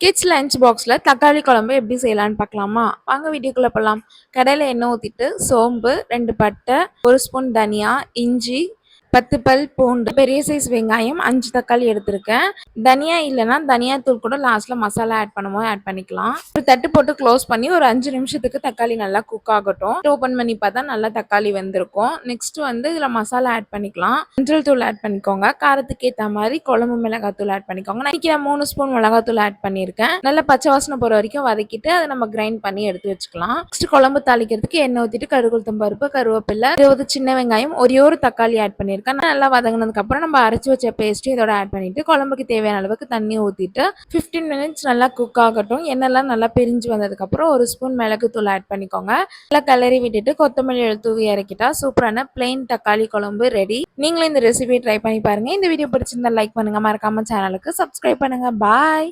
Kids lunch பாக்ஸில் தக்காளி குழம்பு எப்படி செய்யலான்னு பார்க்கலாமா? வாங்க வீடியோக்குள்ளே போகலாம் கடையில் எண்ணெய் ஊற்றிட்டு சோம்பு ரெண்டு பட்டை ஒரு ஸ்பூன் தனியா இஞ்சி பத்து பல் பூண்டு பெரிய சைஸ் வெங்காயம் அஞ்சு தக்காளி எடுத்திருக்கேன். தனியா இல்லைன்னா தனியா தூள் கூட லாஸ்ட்ல மசாலா ஆட் பண்ணும்போது ஆட் பண்ணிக்கலாம். ஒரு தட்டு போட்டு க்ளோஸ் பண்ணி ஒரு அஞ்சு நிமிஷத்துக்கு தக்காளி நல்லா குக் ஆகட்டும். ஓப்பன் பண்ணி பார்த்தா நல்லா தக்காளி வெந்திருக்கும். நெக்ஸ்ட் வந்து இதில் மசாலா ஆட் பண்ணிக்கலாம். மஞ்சள் தூள் ஆட் பண்ணிக்கோங்க. காரத்துக்கு ஏற்ற மாதிரி குழம்பு மிளகாய் தூள் ஆட் பண்ணிக்கோங்க. நான் மூணு ஸ்பூன் மிளகாய் தூள் ஆட் பண்ணியிருக்கேன். நல்லா பச்சை வாசனை போகிற வரைக்கும் வதக்கிட்டு அதை நம்ம கிரைண்ட் பண்ணி எடுத்து வச்சுக்கலாம். நெக்ஸ்ட் குழம்பு தாளிக்கிறதுக்கு எண்ணெய் ஊற்றிட்டு கருகுளுத்தம் பருப்பு கருவேப்பிலை இருபது சின்ன வெங்காயம் ஒரே ஒரு தக்காளி ஆட் பண்ணியிருக்கேன். பண்ணியிருக்கேன் நல்லா வதங்கினதுக்கப்புறம் நம்ம அரைச்சி வச்ச பேஸ்ட்டு இதோட ஆட் பண்ணிவிட்டு குழம்புக்கு தேவையான அளவுக்கு தண்ணி ஊற்றிட்டு ஃபிஃப்டீன் மினிட்ஸ் நல்லா குக் ஆகட்டும். எண்ணெய்லாம் நல்லா பிரிஞ்சு வந்ததுக்கப்புறம் ஒரு ஸ்பூன் மிளகு தூள் ஆட் பண்ணிக்கோங்க. நல்லா கிளறி விட்டுட்டு கொத்தமல்லி தூவி இறக்கிட்டா சூப்பரான பிளெயின் தக்காளி குழம்பு ரெடி நீங்களும் இந்த ரெசிபியை ட்ரை பண்ணி பாருங்கள் இந்த வீடியோ பிடிச்சிருந்தா லைக் பண்ணுங்கள் மறக்காமல் சேனலுக்கு சப்ஸ்கிரைப் பண்ணுங்கள் பாய்